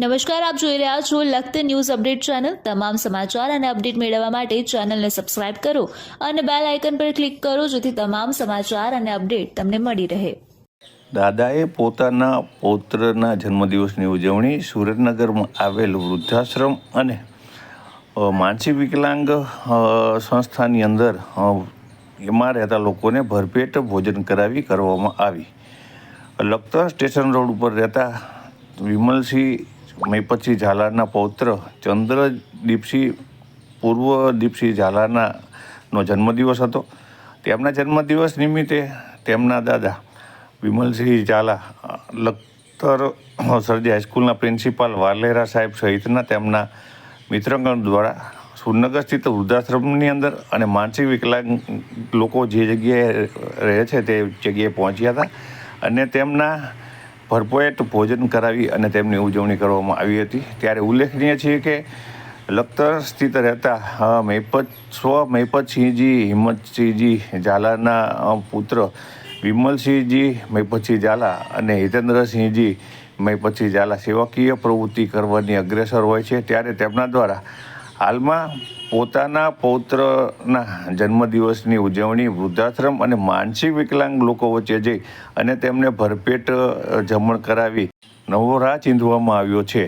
નમસ્કાર, આપ જોઈ રહ્યા છો લખત ન્યૂઝ અપડેટ ચેનલ. તમામ સમાચાર અને અપડેટ મેળવવા માટે ચેનલને સબસ્ક્રાઇબ કરો અને બેલ આઇકન પર ક્લિક કરો જેથી તમામ સમાચાર અને અપડેટ તમને મળી રહે. દાદાએ પોતાના પૌત્રના જન્મદિવસની ઉજવણી સુરેન્દ્રનગરમાં આવેલ વૃદ્ધાશ્રમ અને માનસિક વિકલાંગ સંસ્થાની અંદર એમાં રહેતા લોકોને ભરપેટ ભોજન કરાવી કરવામાં આવી. લખતર સ્ટેશન રોડ ઉપર રહેતા વિમલસિંહ મૈપતસિંહ ઝાલાના પૌત્ર ચંદ્ર દીપસિંહ પૂર્વ દીપસિંહ ઝાલાના નો જન્મદિવસ હતો. તેમના જન્મદિવસ નિમિત્તે તેમના દાદા વિમલસિંહ ઝાલા, લખતર સરજી હાઈસ્કૂલના પ્રિન્સિપાલ વાલેરા સાહેબ સહિતના તેમના મિત્રગણ દ્વારા સુરનગર સ્થિત વૃદ્ધાશ્રમની અંદર અને માનસિક વિકલાંગ લોકો જે જગ્યાએ રહે છે તે જગ્યાએ પહોંચ્યા હતા અને તેમના ભરપેટ ભોજન કરાવી અને તેમની ઉજવણી કરવામાં આવી હતી. ત્યારે ઉલ્લેખનીય છે કે લખતર સ્થિત રહેતા અ, સ્વ મૈપતસિંહજી હિંમતસિંહજી ઝાલાના પુત્ર વિમલસિંહજી મૈપતસિંહ ઝાલા અને હિતેન્દ્રસિંહજી મૈપતસિંહ ઝાલા સેવાકીય પ્રવૃત્તિ કરવાની અગ્રેસર હોય છે. ત્યારે તેમના દ્વારા હાલમાં પોતાના પૌત્રના જન્મદિવસની ઉજવણી વૃદ્ધાશ્રમ અને માનસિક વિકલાંગ લોકો વચ્ચે જઈ અને તેમને ભરપેટ જમણ કરાવી નવો રાહ ચીંધવામાં આવ્યો છે.